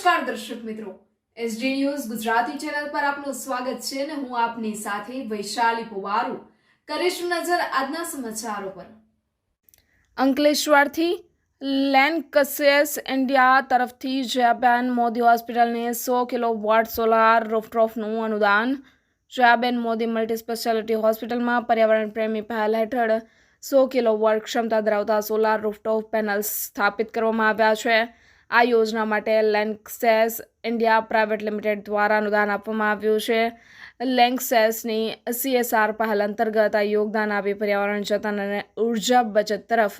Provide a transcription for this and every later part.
નમસ્કાર દર્શક મિત્રો. એસડી ન્યૂઝ ગુજરાતી ચેનલ પર આપનું સ્વાગત છે અને હું આપની સાથે વૈશાલી પુવારુ. કરીશું નજર આજના સમાચારો પર. અંકલેશ્વરથી લેન્કસેસ ઇન્ડિયા તરફથી જયાબેન મોદી હોસ્પિટલને સો કિલો વોટ સોલાર રૂફટોપનું અનુદાન. જયાબેન મોદી મલ્ટી સ્પેશિયાલિટી હોસ્પિટલમાં પર્યાવરણ પ્રેમી પહેલ હેઠળ સો કિલો વોટ ક્ષમતા ધરાવતા સોલાર રૂફટોપ પેનલ્સ સ્થાપિત કરવામાં આવ્યા છે. આ યોજના માટે લેન્કસેસ ઇન્ડિયા પ્રાઇવેટ લિમિટેડ દ્વારા અનુદાન આપવામાં આવ્યું છે. લેન્કસેસની સીએસઆર પહેલ અંતર્ગત આ યોગદાન આપી પર્યાવરણ, જતન અને ઊર્જા બચત તરફ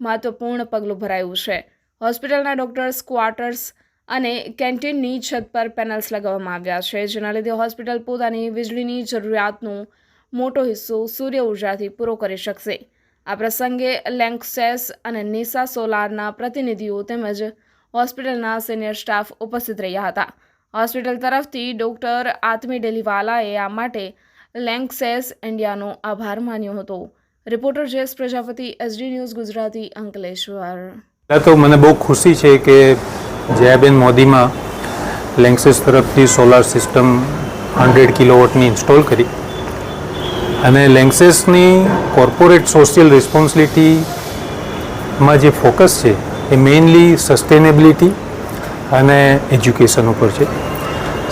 મહત્વપૂર્ણ પગલું ભરાયું છે. હોસ્પિટલના ડોક્ટર્સ ક્વાર્ટર્સ અને કેન્ટીનની છત પર પેનલ્સ લગાવવામાં આવ્યા છે, જેના લીધે હોસ્પિટલ પોતાની વીજળીની જરૂરિયાતનો મોટો હિસ્સો સૂર્ય ઉર્જાથી પૂરો કરી શકશે. આ પ્રસંગે લેન્કસેસ અને નિસા સોલારના પ્રતિનિધિઓ તેમજ હોસ્પિટલના સિનિયર સ્ટાફ ઉપસ્થિત રહ્યા હતા. હોસ્પિટલ તરફથી ડૉક્ટર આત્મી ડેલીવાલાએ આ માટે લેન્કસેસ ઇન્ડિયાનો આભાર માન્યો હતો. Reporter Jayesh Prajapati, S D news Gujarati, Ankleshwar. તો મને બહુ ખુશી છે કે જયાબેન મોદીમાં લેન્કસેસ તરફથી સોલાર સિસ્ટમ હંડ્રેડ કિલોવોટની ઇન્સ્ટોલ કરી. અને લેન્કસેસની કોર્પોરેટ સોશિયલ રિસ્પોન્સિબિલિટીમાં જે ફોકસ છે એ મેઇનલી સસ્ટેનેબિલિટી અને એજ્યુકેશન ઉપર છે.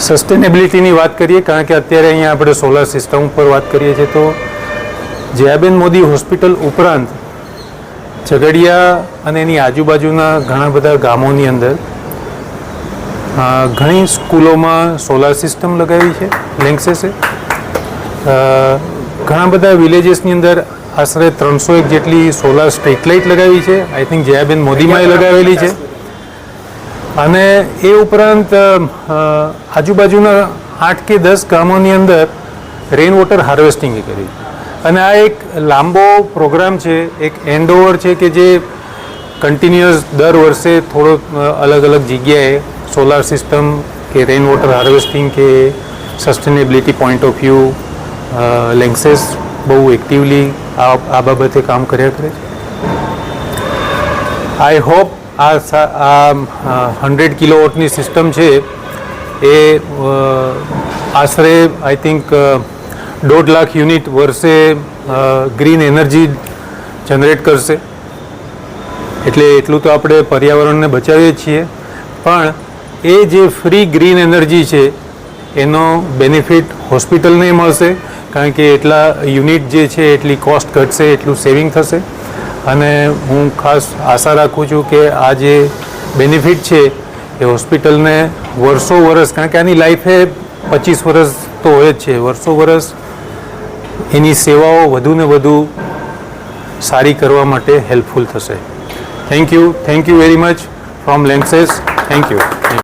સસ્ટેનેબિલિટીની વાત કરીએ, કારણ કે અત્યારે અહીંયા આપણે સોલાર સિસ્ટમ ઉપર વાત કરીએ છીએ, તો જયાબેન મોદી હોસ્પિટલ ઉપરાંત ઝઘડિયા અને એની આજુબાજુના ઘણા બધા ગામોની અંદર ઘણી સ્કૂલોમાં સોલાર સિસ્ટમ લગાવી છે લેન્ક્સેસે ઘણા બધા વિલેજીસની અંદર આશરે ત્રણસો એક જેટલી સોલાર સ્ટ્રીટ લાઇટ લગાવી છે. આઈ થિંક જયાબેન મોદીમાં લગાવેલી છે. અને એ ઉપરાંત આજુબાજુના આઠ કે દસ ગામોની અંદર રેઇન વોટર હાર્વેસ્ટિંગ કરી. અને આ એક લાંબો પ્રોગ્રામ છે, એક એન્ડ ઓવર છે કે જે કન્ટિન્યુઅસ દર વર્ષે થોડો અલગ અલગ જગ્યાએ સોલાર સિસ્ટમ કે રેઇન વોટર હાર્વેસ્ટિંગ કે sustainability point of view Lanxess બહુ એક્ટિવલી આ આ બાબતે કામ કર્યા કરે છે. આઈ હોપ આ આ હંડ્રેડ કિલોવોટની સિસ્ટમ છે એ આશરે આઈ થિંક દોઢ લાખ યુનિટ વર્ષે ગ્રીન એનર્જી જનરેટ કરશે. એટલે એટલું તો આપણે પર્યાવરણને બચાવીએ છીએ. પણ એ જે ફ્રી ગ્રીન એનર્જી છે એનો બેનિફિટ હોસ્પિટલને મળશે, કારણ કે એટલા યુનિટ જે છે, એટલી કોસ્ટ ઘટશે, એટલું સેવિંગ થશે. અને હું ખાસ આશા રાખું છું કે આ જે બેનિફિટ છે, એ હોસ્પિટલને વર્ષો વર્ષ, કારણ કે આની લાઈફે પચીસ વર્ષ તો હોય જ છે, વર્ષો વર્ષ એની સેવાઓ વધુ ને વધુ સારી કરવા માટે હેલ્પફુલ થશે. Thank you thank you very much from Lanxess thank you